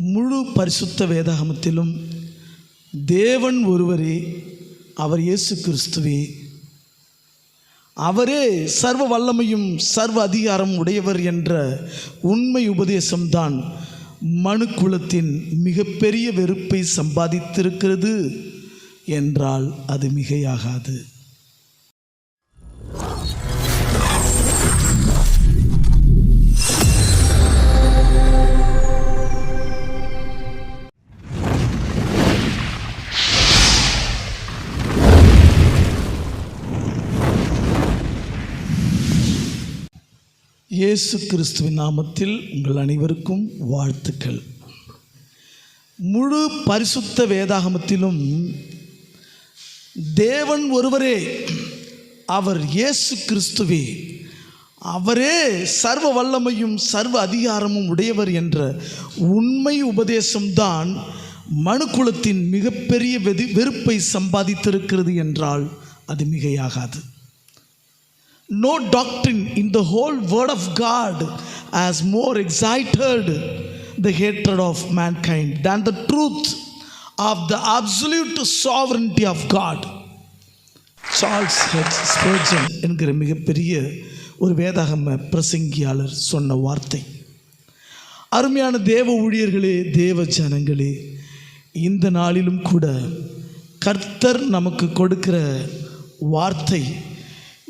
முழு பரிசுத்த வேதாகமத்திலும் தேவன் ஒருவரே அவர் இயேசு கிறிஸ்துவே. அவரே சர்வ வல்லமையும் சர்வ அதிகாரம் உடையவர் என்ற உண்மை உபதேசம்தான் மனுக்குலத்தின் மிகப்பெரிய வெறுப்பை சம்பாதித்திருக்கிறது என்றால் அது மிகையாகாது. இயேசு கிறிஸ்துவின் நாமத்தில் உங்கள் அனைவருக்கும் வாழ்த்துக்கள். முழு பரிசுத்த வேதாகமத்திலும் தேவன் ஒருவரே அவர் இயேசு கிறிஸ்துவே அவரே சர்வ வல்லமையும் சர்வ அதிகாரமும் உடையவர் என்ற உண்மை உபதேசம்தான் மனுக்குலத்தின் மிகப்பெரிய வெதி வெறுப்பை சம்பாதித்திருக்கிறது என்றால் அது மிகையாகாது. No doctrine in the whole word of God has more excited the hatred of mankind than the truth of the absolute sovereignty of God. Charles H Spurgeon என்கிற மிகப்பெரிய ஒரு வேதாகம பிரசங்கியாளர் சொன்ன வார்த்தை அருமையான தேவ ஊழியர்களே தேவ ஜனங்களே இந்த நாளிலும் கூட கர்த்தர் நமக்கு கொடுக்கிற வார்த்தை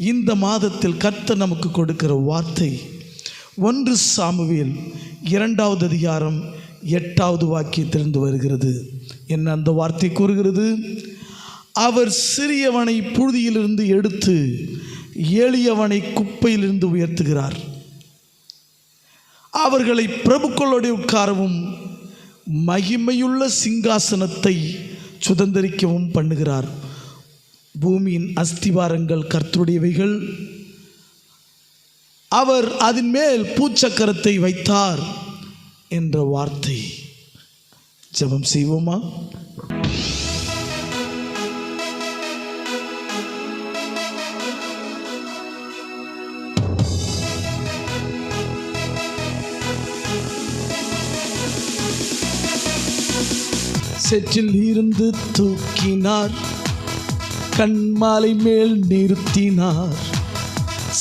இந்த மாதத்தில் கர்த்தர் நமக்கு கொடுக்கிற வார்த்தை. ஒன்று சாமுவேல் இரண்டாவது அதிகாரம் எட்டாவது வாக்கியத்திலிருந்து வருகிறது. என்ன அந்த வார்த்தை கூறுகிறது? அவர் சிறியவனை புழுதியிலிருந்து எடுத்து ஏளியவனை குப்பையிலிருந்து உயர்த்துகிறார். அவர்களை பிரபுக்களோடு உட்காரவும் மகிமையுள்ள சிங்காசனத்தை சுதந்திரிக்கவும் பண்ணுகிறார். பூமியின் அஸ்திவாரங்கள் கர்த்தருடையவைகள். அவர் அதன் மேல் பூச்சக்கரத்தை வைத்தார் என்ற வார்த்தை. ஜபம் செய்வோமா? செற்றில் இருந்து தூக்கினார். கண்மாலை மேல் நிறுத்தினார்.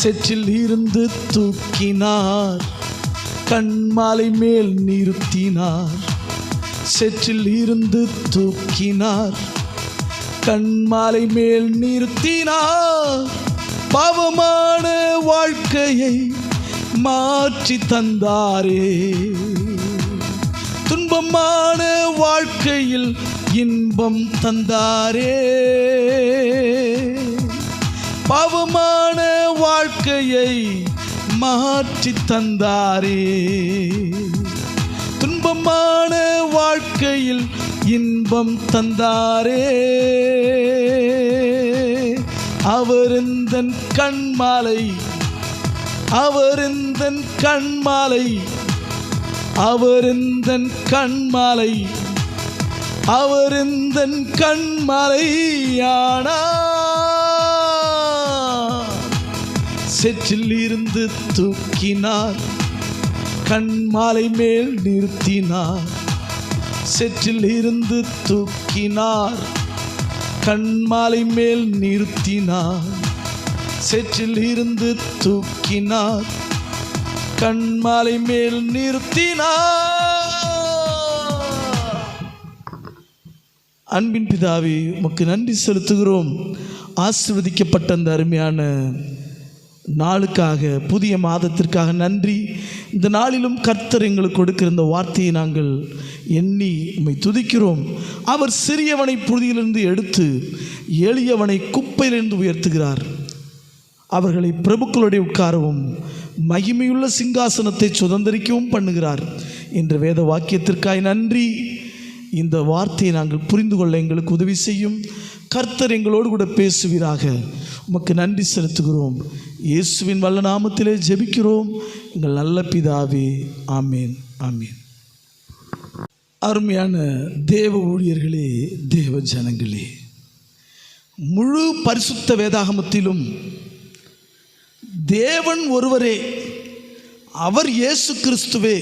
செற்றில் இருந்து தூக்கினார். கண்மாலை மேல் நிறுத்தினார். செற்றில் இருந்து தூக்கினார். கண்மாலை மேல் நிறுத்தினார். பாவமான வாழ்க்கையை மாற்றி தந்தாரே. துன்பமான வாழ்க்கையில் இன்பம் தந்தாரே. பாவமான வாழ்க்கையை மாற்றி தந்தாரே. துன்பமான வாழ்க்கையில் இன்பம் தந்தாரே. அவருந்தன் கண்மாலை அவருந்தன் கண்மாலை அவருந்தன் கண்மாலை அவருந்தன் கண்மலையானா செற்றில் இருந்து தூக்கினார் கண்மாலை மேல் நிறுத்தினார். செற்றில் இருந்து தூக்கினார் கண்மாலை மேல் நிறுத்தினார். செற்றில் இருந்து தூக்கினார் கண்மாலை மேல் நிறுத்தினார். அன்பின் பிதாவி உமக்கு நன்றி செலுத்துகிறோம். ஆசிர்வதிக்கப்பட்ட அந்த அருமையான நாளுக்காக புதிய மாதத்திற்காக நன்றி. இந்த நாளிலும் கர்த்தர் எங்களுக்கு கொடுக்கிற இந்த வார்த்தையை நாங்கள் எண்ணி உம்மை துதிக்கிறோம். அவர் சிறியவனை புழுதியிலிருந்து எடுத்து எளியவனை குப்பையிலிருந்து உயர்த்துகிறார். அவர்களை பிரபுக்களுடைய உட்காரவும் மகிமையுள்ள சிங்காசனத்தை சுதந்திரிக்கவும் பண்ணுகிறார். என்ற வேத வாக்கியத்திற்காய் நன்றி. இந்த வார்த்தையை நாங்கள் புரிந்து கொள்ள எங்களுக்கு உதவி செய்யும். கர்த்தர் எங்களோடு கூட பேசுவீராக. உமக்கு நன்றி செலுத்துகிறோம். இயேசுவின் வல்ல நாமத்திலே ஜெபிக்கிறோம். எங்கள் நல்ல பிதாவே ஆமேன் ஆமேன். அருமையான தேவ ஊழியர்களே தேவ ஜனங்களே. முழு பரிசுத்த வேதாகமத்திலும் தேவன் ஒருவரே அவர் இயேசு கிறிஸ்துவே.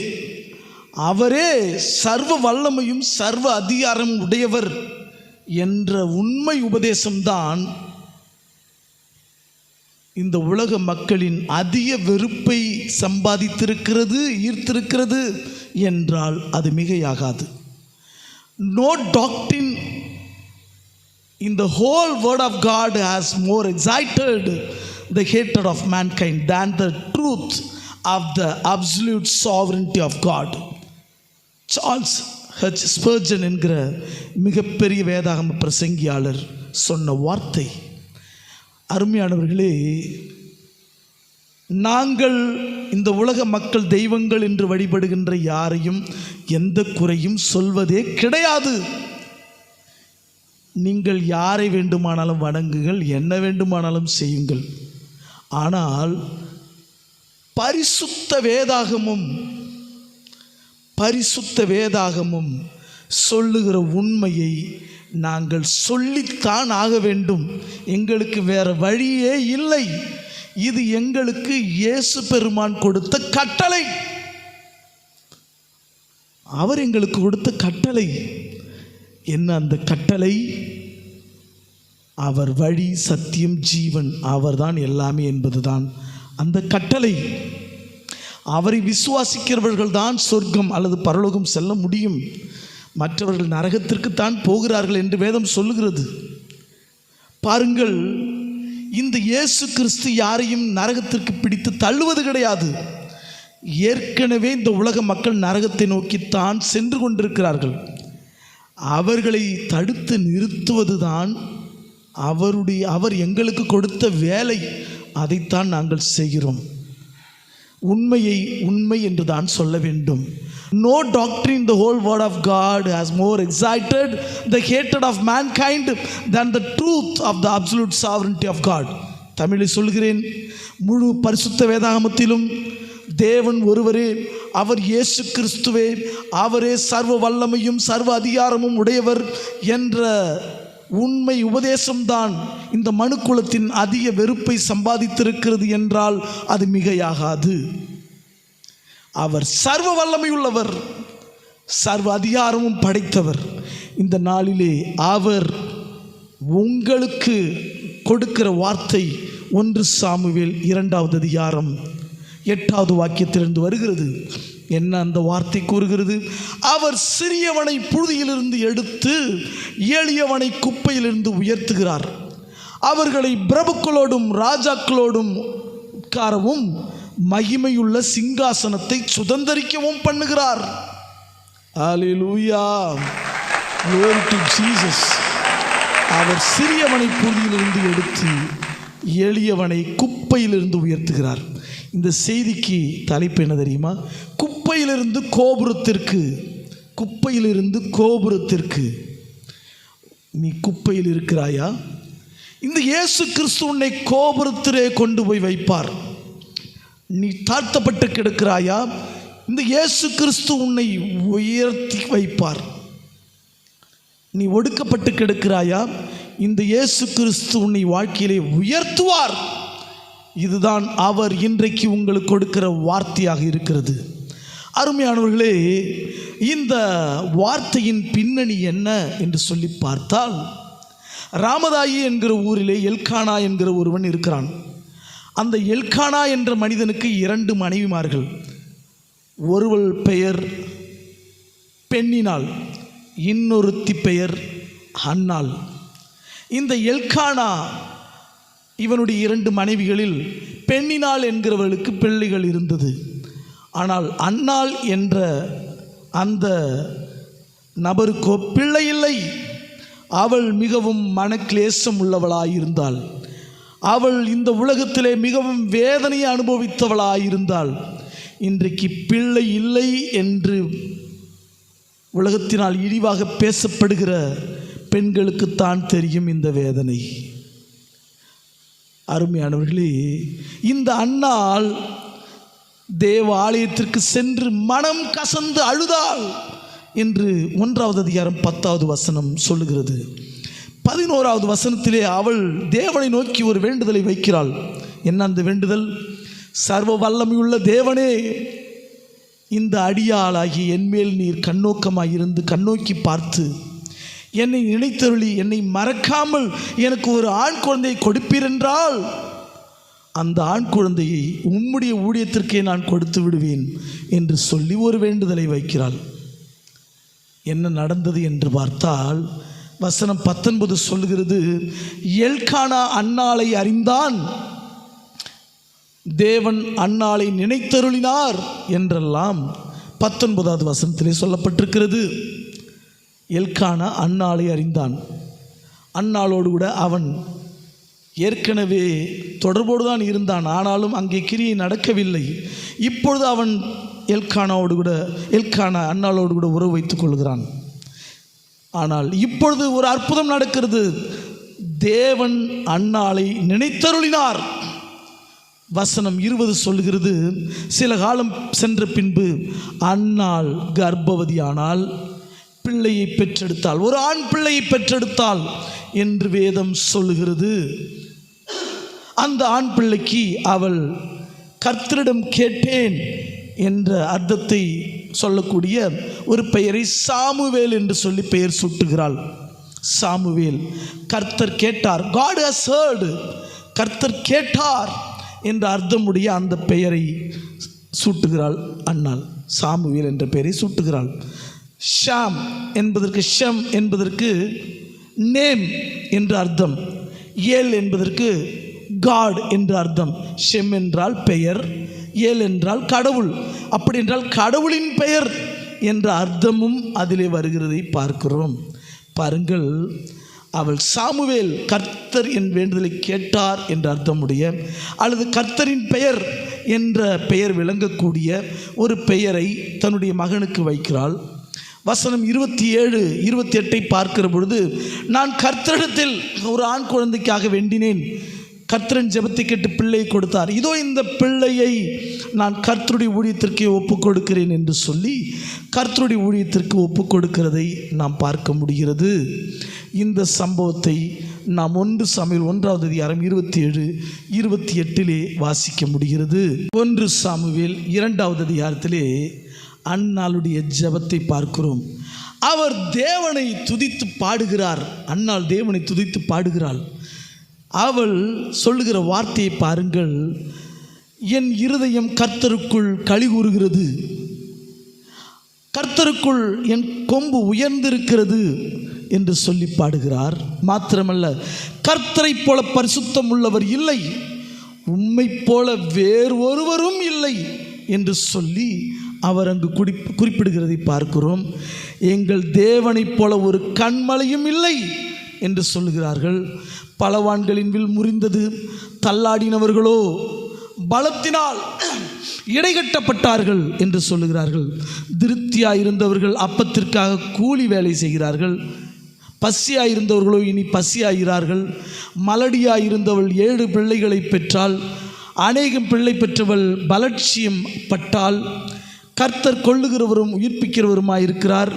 அவரே சர்வ வல்லமையும் சர்வ அதிகாரம் உடையவர் என்ற உண்மை உபதேசம்தான் இந்த உலக மக்களின் அதிக வெறுப்பை சம்பாதித்திருக்கிறது ஈர்த்திருக்கிறது என்றால் அது மிகையாகாது. No doctrine in the whole word of God has more excited the hated of mankind than the truth of the absolute sovereignty of God Charles H. Spurgeon என்கிற மிகப்பெரிய வேதாகம பிரசங்கியாளர் சொன்ன வார்த்தை. அருமையானவர்களே நாங்கள் இந்த உலக மக்கள் தெய்வங்கள் என்று வழிபடுகின்ற யாரையும் எந்த குறையும் சொல்வதே கிடையாது. நீங்கள் யாரை வேண்டுமானாலும் வணங்குங்கள் என்ன வேண்டுமானாலும் செய்யுங்கள். ஆனால் பரிசுத்த வேதாகமும் பரிசுத்த வேதாகமும் சொல்லுகிற உண்மையை நாங்கள் சொல்லித்தான் ஆக வேண்டும். எங்களுக்கு வேறு வழியே இல்லை. இது எங்களுக்கு இயேசு பெருமான் கொடுத்த கட்டளை. அவர் எங்களுக்கு கொடுத்த கட்டளை. என்ன அந்த கட்டளை? அவர் வழி சத்தியம் ஜீவன் அவர்தான் எல்லாமே என்பதுதான். அந்த கட்டளை. அவரை விசுவாசிக்கிறவர்கள் தான் சொர்க்கம் அல்லது பரலோகம் செல்ல முடியும். மற்றவர்கள் நரகத்திற்குத்தான் போகிறார்கள் என்று வேதம் சொல்லுகிறது. பாருங்கள் இந்த இயேசு கிறிஸ்து யாரையும் நரகத்திற்கு பிடித்து தள்ளுவது கிடையாது. ஏற்கனவே இந்த உலக மக்கள் நரகத்தை நோக்கித்தான் சென்று கொண்டிருக்கிறார்கள். அவர்களை தடுத்து நிறுத்துவதுதான் அவருடைய அவர் எங்களுக்கு கொடுத்த வேலை. அதைத்தான் நாங்கள் செய்கிறோம். உண்மையை உண்மை என்று தான் சொல்ல வேண்டும். No doctrine the whole word of God has more excited the hated of mankind than the truth of the absolute sovereignty of God தமிழில் சொல்கிறேன் முழு பரிசுத்த வேதாகமத்திலும் தேவன் ஒருவரே அவர் இயேசு கிறிஸ்துவே அவரே சர்வ வல்லமையும் சர்வ அதிகாரமும் உடையவர் என்ற உண்மை உபதேசம்தான். இந்த மனுக்குலத்தின் அதிக வெறுப்பை சம்பாதித்திருக்கிறது என்றால் அது மிகையாகாது. அவர் சர்வ வல்லமையுள்ளவர் சர்வ அதிகாரமும் படைத்தவர். இந்த நாளிலே அவர் உங்களுக்கு கொடுக்கிற வார்த்தை ஒன்று சாமுவேல் இரண்டாவது அதிகாரம் எட்டாவது வாக்கியத்திலிருந்து வருகிறது. என்ன அந்த வார்த்தை கூறுகிறது? அவர் சிறியவனை புழுதியிலிருந்து எடுத்து எளியவனை குப்பையிலிருந்து உயர்த்துகிறார். அவர்களை பிரபுக்களோடும் ராஜாக்களோடும் உட்காரவும் மகிமையுள்ள சிங்காசனத்தை சுதந்தரிக்கவும் பண்ணுகிறார். Hallelujah. Glory to ஜீசஸ் அவர் சிறியவனை புழுதியிலிருந்து எடுத்து எளியவனை குப்பையிலிருந்து உயர்த்துகிறார். இந்த செய்திக்கு தலைப்பு என்ன தெரியுமா? குப்பையிலிருந்து கோபுரத்திற்கு குப்பையிலிருந்து கோபுரத்திற்கு நீ குப்பையில் இருக்கிறாயா? இந்த இயேசு கிறிஸ்து உன்னை கோபுரத்திலே கொண்டு போய் வைப்பார். நீ தாழ்த்தப்பட்டு கிடக்கிறாயா? இந்த இயேசு கிறிஸ்து உன்னை உயர்த்தி வைப்பார். நீ ஒடுக்கப்பட்டு கிடக்கிறாயா? இந்த இயேசு கிறிஸ்து உன்னை வாழ்க்கையிலே உயர்த்துவார். இதுதான் அவர் இன்றைக்கு உங்களுக்கு கொடுக்கிற வார்த்தையாக இருக்கிறது. அருமையானவர்களே இந்த வார்த்தையின் பின்னணி என்ன என்று சொல்லி பார்த்தால் ராமதாயி என்கிற ஊரிலே எல்கானா என்கிற ஒருவன் இருக்கிறான். அந்த எல்கானா என்ற மனிதனுக்கு இரண்டு மனைவிமார்கள். ஒருவள் பெயர் பெண்ணினால் இன்னொருத்தி பெயர் அன்னாள் இந்த எல்கானா இவனுடைய இரண்டு மனைவிகளில் பெண்ணினால் என்கிறவர்களுக்கு பிள்ளைகள் இருந்தது. ஆனால் அன்னாள் என்ற அந்த நபருக்கோ பிள்ளை இல்லை அவள் மிகவும் மனக்லேசம் உள்ளவளாயிருந்தாள் அவள் இந்த உலகத்திலே மிகவும் வேதனையை அனுபவித்தவளாயிருந்தாள். இன்றைக்கு பிள்ளை இல்லை என்று உலகத்தினால் இழிவாக பேசப்படுகிற பெண்களுக்குத்தான் தெரியும் இந்த வேதனை. அருமையானவர்களே இந்த அண்ணால் தேவ ஆலயத்திற்கு சென்று மனம் கசந்து அழுதாள் என்று ஒன்றாவது அதிகாரம் பத்தாவது வசனம் சொல்லுகிறது. பதினோராவது வசனத்திலே அவள் தேவனை நோக்கி ஒரு வேண்டுதலை வைக்கிறாள். என்ன அந்த வேண்டுதல்? சர்வ வல்லமையுள்ள தேவனே இந்த அடியாளாகி என்மேல் நீர் கண்ணோக்கமாக இருந்து கண்ணோக்கி பார்த்து என்னை நினைத்தருளி என்னை மறக்காமல் எனக்கு ஒரு ஆண் குழந்தையை கொடுப்பீர் என்றால் அந்த ஆண் குழந்தையை உம்முடைய ஊழியத்திற்கே நான் கொடுத்து விடுவேன் என்று சொல்லி ஒரு வேண்டுதலை வைக்கிறாள். என்ன நடந்தது என்று பார்த்தால் வசனம் பத்தொன்பது சொல்லுகிறது எல்கானா அன்னாளை அறிந்தான் தேவன் அன்னாளை நினைத்தருளினார் என்றெல்லாம் பத்தொன்பதாவது வசனத்திலே சொல்லப்பட்டிருக்கிறது. எல்கானா அன்னாளை அறிந்தான். அன்னாளோடு கூட அவன் ஏற்கனவே தொடர்போடு தான் இருந்தான். ஆனாலும் அங்கே கிரியை நடக்கவில்லை. இப்பொழுது அவன் எல்கானாவோடு கூட எல்கானா அன்னாளோடு கூட உறவு வைத்துக் கொள்கிறான். ஆனால் இப்பொழுது ஒரு அற்புதம் நடக்கிறது. தேவன் அன்னாளை நினைத்தருளினார். வசனம் இருபது சொல்லுகிறது. சில காலம் சென்ற பின்பு அன்னாள் கர்ப்பவதியானால் பிள்ளையை பெற்றெடுத்தாள் ஒரு ஆண் பிள்ளையை பெற்றெடுத்தாள் என்று வேதம் சொல்லுகிறது. அந்த ஆண் பிள்ளைக்கு அவள் கர்த்தரிடம் கேட்டேன் என்ற அர்த்தத்தை சொல்லக்கூடிய ஒரு பெயரை சாமுவேல் என்று சொல்லி பெயர் சுட்டுகிறாள். சாமுவேல் கர்த்தர் கேட்டார் காட் ஹஸ் ஹர்டு கர்த்தர் கேட்டார் என்ற அர்த்தமுடைய அந்த பெயரை சூட்டுகிறாள் அண்ணாள். சாமுவேல் என்ற பெயரை சூட்டுகிறாள். ஷாம் என்பதற்கு ஷம் என்பதற்கு நேம் என்று அர்த்தம். ஏல் என்பதற்கு காட் என்று அர்த்தம். ஷெம் என்றால் பெயர் ஏல் என்றால் கடவுள். அப்படி என்றால் கடவுளின் பெயர் என்ற அர்த்தமும் அதிலே வருகிறதை பார்க்கிறோம். பாருங்கள் அவள் சாமுவேல் கர்த்தர் என் வேண்டுதலை கேட்டார் என்ற அர்த்தமுடைய அல்லது கர்த்தரின் பெயர் என்ற பெயர் விளங்கக்கூடிய ஒரு பெயரை தன்னுடைய மகனுக்கு வைக்கிறாள். வசனம் இருபத்தி ஏழு இருபத்தி எட்டை பார்க்கிற பொழுது நான் கர்த்தரிடத்தில் ஒரு ஆண் குழந்தைக்காக வேண்டினேன். கர்த்தரன் ஜெபத்தை கேட்டு பிள்ளை கொடுத்தார். இதோ இந்த பிள்ளையை நான் கர்த்தருடைய ஊழியத்திற்கே ஒப்பு கொடுக்கிறேன் என்று சொல்லி கர்த்தருடைய ஊழியத்திற்கு ஒப்பு கொடுக்கிறதை நாம் பார்க்க முடிகிறது. இந்த சம்பவத்தை நாம் ஒன்று சாமியில் ஒன்றாவது அதிகாரம் இருபத்தி ஏழு இருபத்தி எட்டிலே வாசிக்க முடிகிறது. ஒன்று சாமுவேல் இரண்டாவது அதிகாரத்திலே அண்ணாளுடைய ஜபத்தை பார்க்கிறோம். அவர் தேவனை துதித்து பாடுகிறார். அண்ணாள் தேவனை துதித்து பாடுகிறாள். அவள் சொல்லுகிற வார்த்தையை பாருங்கள். என் இருதயம் கர்த்தருக்குள் களி கூறுகிறது கர்த்தருக்குள் என் கொம்பு உயர்ந்திருக்கிறது என்று சொல்லி பாடுகிறார். மாத்திரமல்ல கர்த்தரைப் போல பரிசுத்தம் உள்ளவர் இல்லை. உம்மைப் போல வேறு ஒருவரும் இல்லை என்று சொல்லி அவர் அங்கு குடி குறிப்பிடுகிறதை பார்க்கிறோம். எங்கள் தேவனைப் போல ஒரு கண்மலையும் இல்லை என்று சொல்லுகிறார்கள். பலவான்களின் வில் முறிந்தது. தள்ளாடினவர்களோ பலத்தினால் இடைகட்டப்பட்டார்கள் என்று சொல்லுகிறார்கள். திருப்தியாக இருந்தவர்கள் அப்பத்திற்காக கூலி வேலை செய்கிறார்கள். பசியாக இருந்தவர்களோ இனி பசியாகிறார்கள். மலடியாக இருந்தவள் ஏழு பிள்ளைகளை பெற்றால் அநேகம் பிள்ளை பெற்றவள் பலட்சியம் பட்டால் கர்த்தர் கொள்ளுகிறவரும் உயிர்ப்பிக்கிறவருமாய் இருக்கிறார்.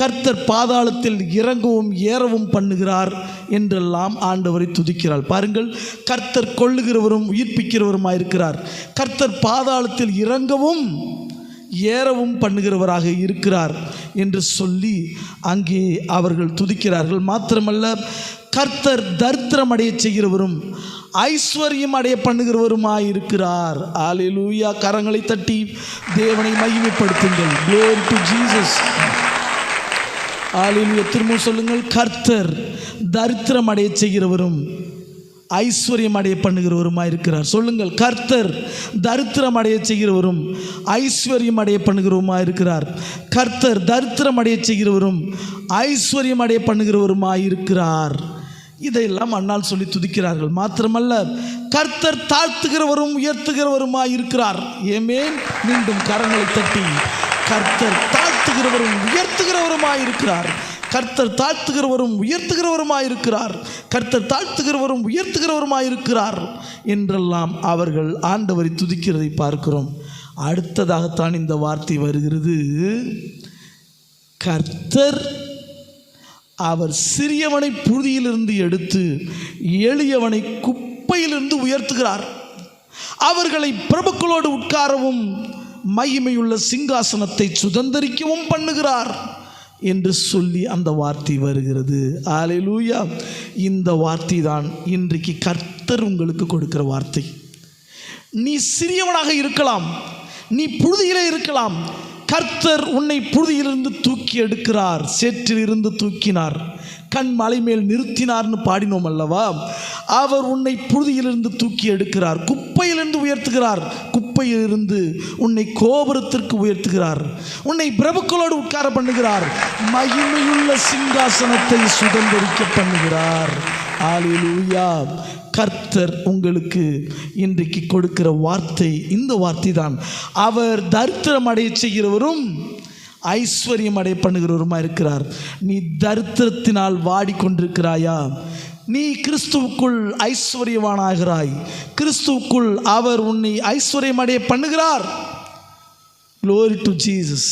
கர்த்தர் பாதாளத்தில் இறங்கவும் ஏறவும் பண்ணுகிறார் என்றெல்லாம் ஆண்டவரை துதிக்கிறாள் பாருங்கள் கர்த்தர் கொள்ளுகிறவரும் உயிர்ப்பிக்கிறவருமாய் இருக்கிறார். கர்த்தர் பாதாளத்தில் இறங்கவும் ஏறவும் பண்ணுகிறவராக இருக்கிறார் என்று சொல்லி அங்கே அவர்கள் துதிக்கிறார்கள். மாத்திரமல்ல கர்த்தர் தரித்திரம் அடைய செய்கிறவரும் ஐஸ்வர்யம் அடைய பண்ணுகிறவருமாய் இருக்கிறார் ஆலிலூயா கரங்களை தட்டி தேவனை மகிமைப்படுத்துங்கள். க்ளோரி டு ஜீசஸ் ஆலிலூயா திரும்ப சொல்லுங்கள். கர்த்தர் தரித்திரம் அடைய செய்கிறவரும் ஐஸ்வர்யம் அடைய பண்ணுகிறவருமாய் இருக்கிறார் சொல்லுங்கள். கர்த்தர் தரித்திரம் அடைய செய்கிறவரும் ஐஸ்வர்யம் அடைய பண்ணுகிறவருமாய் இருக்கிறார் கர்த்தர் தரித்திரம் அடைய செய்கிறவரும் ஐஸ்வர்யம் அடைய பண்ணுகிறவருமாய் இருக்கிறார் இதையெல்லாம் அண்ணால் சொல்லி துதிக்கிறார்கள். மாத்திரமல்ல கர்த்தர் தாழ்த்துகிறவரும் உயர்த்துகிறவருமாய் இருக்கிறார் ஏமே மீண்டும் கரங்களை தட்டி கர்த்தர் தாழ்த்துகிறவரும் உயர்த்துகிறவருமாய் இருக்கிறார் கர்த்தர் தாழ்த்துகிறவரும் உயர்த்துகிறவருமாய் இருக்கிறார் கர்த்தர் தாழ்த்துகிறவரும் உயர்த்துகிறவருமாய் இருக்கிறார் என்றெல்லாம் அவர்கள் ஆண்டவரை துதிக்கிறதை பார்க்கிறோம். அடுத்ததாகத்தான் இந்த வார்த்தை வருகிறது. கர்த்தர் அவர் சிறியவனை புழுதியிலிருந்து எடுத்து எளியவனை குப்பையிலிருந்து உயர்த்துகிறார். அவர்களை பிரபுக்களோடு உட்காரவும் மகிமையுள்ள சிங்காசனத்தை சுதந்தரிக்கவும் பண்ணுகிறார் என்று சொல்லி அந்த வார்த்தை வருகிறது. ஆலையிலூயா இந்த வார்த்தை தான் இன்றைக்கு கர்த்தர் உங்களுக்கு கொடுக்கிற வார்த்தை. நீ சிறியவனாக இருக்கலாம். நீ புழுதியிலே இருக்கலாம். கர்த்தர் உன்னை புழுதியிலிருந்து தூக்கி எடுக்கிறார் சேற்றிலிருந்து தூக்கினார். கண் மலை மேல் நிறுத்தினார்னு பாடினோம் அல்லவா? அவர் உன்னை புழுதியிலிருந்து தூக்கி எடுக்கிறார் குப்பையிலிருந்து உயர்த்துகிறார். குப்பையிலிருந்து உன்னை கோபுரத்திற்கு உயர்த்துகிறார். உன்னை பிரபுக்களோடு உட்கார பண்ணுகிறார். மகிமையுள்ள சிங்காசனத்தை சுதந்திரிக்க பண்ணுகிறார். ஆலிலூயா கர்த்தர் உங்களுக்கு இன்றைக்கு கொடுக்கிற வார்த்தை இந்த வார்த்தை தான் அவர் தரித்திரம் அடைய செய்கிறவரும் ஐஸ்வர்யம் அடைய பண்ணுகிறவருமா இருக்கிறார். நீ தரித்திரத்தினால் வாடிக்கொண்டிருக்கிறாயா? நீ கிறிஸ்துவுக்குள் ஐஸ்வர்யவானாகிறாய். கிறிஸ்துவுக்குள் அவர் உன்னை ஐஸ்வர்யம் அடைய பண்ணுகிறார். க்ளோரி டு ஜீசஸ்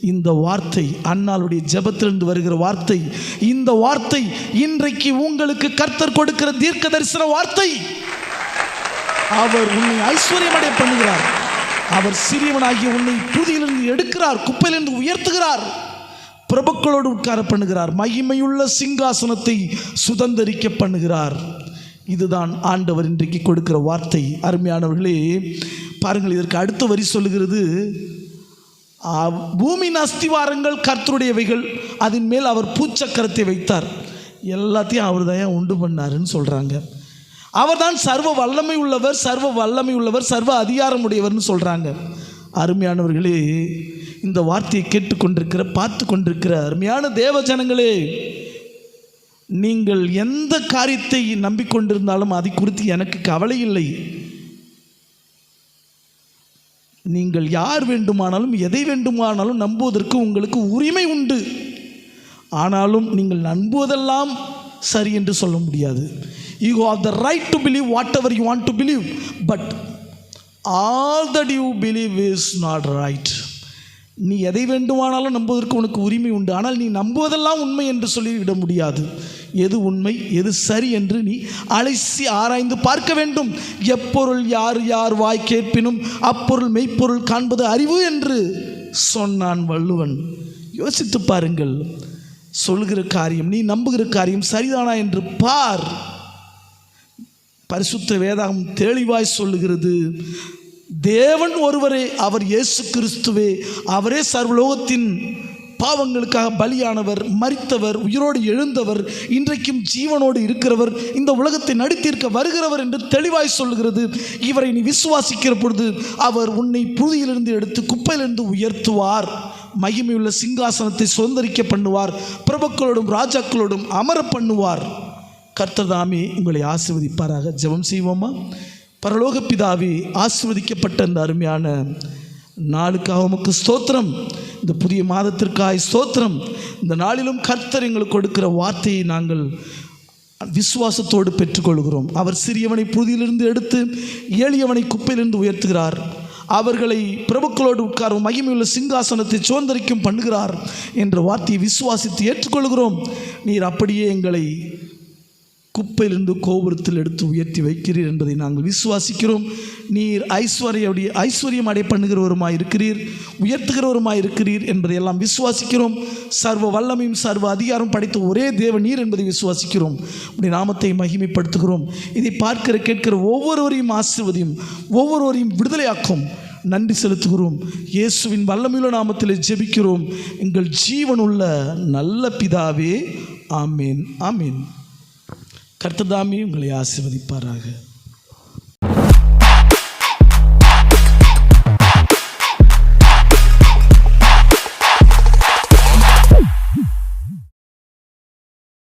இந்த வார்த்தை அண்ணாளுடைய ஜெபத்திலிருந்து வருகிற வார்த்தை இந்த வார்த்தை இன்றைக்கு உங்களுக்கு கர்த்தர் கொடுக்கிற தீர்க்க தரிசன வார்த்தை. அவர் உன்னை ஐஸ்வர்யமடைய பண்ணுகிறார். அவர் சிறியவனாகிய உன்னை புதியிலிருந்து எடுக்கிறார் குப்பையிலிருந்து உயர்த்துகிறார். பிரபுக்களோடு உட்கார பண்ணுகிறார் மகிமையுள்ள சிங்காசனத்தை சுதந்தரிக்க பண்ணுகிறார். இதுதான் ஆண்டவர் இன்றைக்கு கொடுக்கிற வார்த்தை. அருமையானவர்களே பாருங்கள் இதற்கு அடுத்த வரி சொல்லுகிறது. பூமியின் அஸ்திவாரங்கள் கர்த்தருடையவைகள் அதன் மேல் அவர் பூச்சக்கரத்தை வைத்தார். எல்லாத்தையும் அவர் தான் உண்டு பண்ணாருன்னு சொல்கிறாங்க அவர்தான் சர்வ வல்லமை உள்ளவர் சர்வ வல்லமை உள்ளவர் சர்வ அதிகாரம் உடையவர்னு சொல்கிறாங்க அருமையானவர்களே இந்த வார்த்தையை கேட்டுக்கொண்டிருக்கிற பார்த்து கொண்டிருக்கிற அருமையான தேவ ஜனங்களே நீங்கள் எந்த காரியத்தை நம்பிக்கொண்டிருந்தாலும் அதை குறித்து எனக்கு கவலை இல்லை. நீங்கள் யார் வேண்டுமானாலும் எதை வேண்டுமானாலும் நம்புவதற்கு உங்களுக்கு உரிமை உண்டு. ஆனாலும் நீங்கள் நம்புவதெல்லாம் சரி என்று சொல்ல முடியாது. You have the right to believe whatever you want to believe but all that you believe is not right நீ எதை வேண்டுமானாலும் நம்புவதற்கு உனக்கு உரிமை உண்டு. ஆனால் நீ நம்புவதெல்லாம் உண்மை என்று சொல்லிவிட முடியாது. எது உண்மை எது சரி என்று நீ அலைசி ஆராய்ந்து பார்க்க வேண்டும். எப்பொருள் யார் யார் வாய் கேட்பினும் அப்பொருள் மெய்ப்பொருள் காண்பது அறிவு என்று சொன்னான் வள்ளுவன். யோசித்து பாருங்கள். சொல்கிற காரியம் நீ நம்புகிற காரியம் சரிதானா என்று பார். பரிசுத்த வேதாகம் தெளிவாய் சொல்லுகிறது. தேவன் ஒருவரே அவர் இயேசு கிறிஸ்துவே. அவரே சர்வலோகத்தின் பாவங்களுக்காக பலியானவர் மறித்தவர் உயிரோடு எழுந்தவர் இன்றைக்கும் ஜீவனோடு இருக்கிறவர் இந்த உலகத்தை நடித்திருக்க வருகிறவர் என்று தெளிவாய் சொல்லுகிறது. இவரை நீ விசுவாசிக்கிற பொழுது அவர் உன்னை புழுதியிலிருந்து எடுத்து குப்பையிலிருந்து உயர்த்துவார். மகிமையுள்ள சிங்காசனத்தை சுதந்திரிக்க பண்ணுவார். பிரபுக்களோடும் ராஜாக்களோடும் அமர பண்ணுவார். கர்த்தர் தாமே உங்களை ஆசிர்வதிப்பாராக. ஜெபம் செய்வோமா? பரலோக பிதாவி ஆசிர்வதிக்கப்பட்ட இந்த அருமையான நாளுக்காக உமக்கு ஸ்தோத்திரம். இந்த புதிய மாதத்திற்காய் ஸ்தோத்திரம். இந்த நாளிலும் கர்த்தர் எங்களுக்கு கொடுக்கிற வார்த்தையை நாங்கள் விசுவாசத்தோடு பெற்றுக்கொள்கிறோம். அவர் சிறியவனை புதியிலிருந்து எடுத்து ஏளியவனை குப்பையிலிருந்து உயர்த்துகிறார். அவர்களை பிரபுக்களோடு உட்காரும் மகிமையுள்ள சிங்காசனத்தை சுதந்திரிக்கும் பண்ணுகிறார் என்ற வார்த்தையை விசுவாசித்து ஏற்றுக்கொள்கிறோம். நீர் அப்படியே எங்களை குப்பையிலிருந்து கோபுரத்தில் எடுத்து உயர்த்தி வைக்கிறீர் என்பதை நாங்கள் விசுவாசிக்கிறோம். நீர் ஐஸ்வர்யுடைய ஐஸ்வர்யம் அடை பண்ணுகிறவருமாய் இருக்கிறீர் உயர்த்துகிறவருமாய் இருக்கிறீர் என்பதை எல்லாம் விசுவாசிக்கிறோம். சர்வ வல்லமையும் சர்வ அதிகாரம் படைத்த ஒரே தேவ நீர் என்பதை விசுவாசிக்கிறோம். உடைய நாமத்தை மகிமைப்படுத்துகிறோம். இதை பார்க்கிற கேட்கிற ஒவ்வொருவரையும் ஆசிர்வதியும் ஒவ்வொருவரையும் விடுதலையாக்கும். நன்றி செலுத்துகிறோம். இயேசுவின் வல்லமையுள்ள நாமத்தில் ஜெபிக்கிறோம். எங்கள் ஜீவனுள்ள நல்ல பிதாவே ஆமீன் ஆமீன். கர்த்ததாமே உங்களை ஆசிர்வதிப்பாராக.